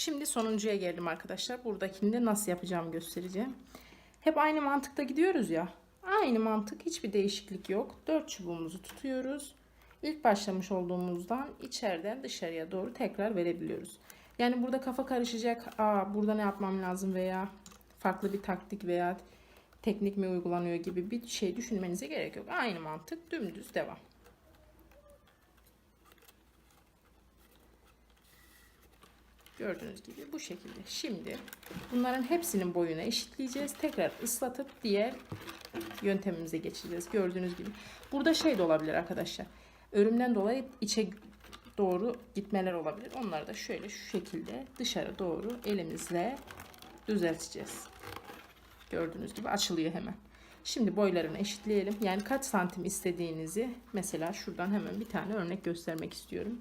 Şimdi sonuncuya geldim arkadaşlar. Buradakini de nasıl yapacağımı göstereceğim. Hep aynı mantıkta gidiyoruz ya. Aynı mantık hiçbir değişiklik yok. 4 çubuğumuzu tutuyoruz. İlk başlamış olduğumuzdan içeriden dışarıya doğru tekrar verebiliyoruz. Yani burada kafa karışacak. Aa burada ne yapmam lazım veya farklı bir taktik veya teknik mi uygulanıyor gibi bir şey düşünmenize gerek yok. Aynı mantık dümdüz devam. Gördüğünüz gibi bu şekilde. Şimdi bunların hepsinin boyunu eşitleyeceğiz. Tekrar ıslatıp diğer yöntemimize geçeceğiz. Gördüğünüz gibi. Burada şey de olabilir arkadaşlar. Örümden dolayı içe doğru gitmeler olabilir. Onları da şöyle şu şekilde dışarı doğru elimizle düzelteceğiz. Gördüğünüz gibi açılıyor hemen. Şimdi boylarını eşitleyelim. Yani kaç santim istediğinizi mesela şuradan hemen bir tane örnek göstermek istiyorum.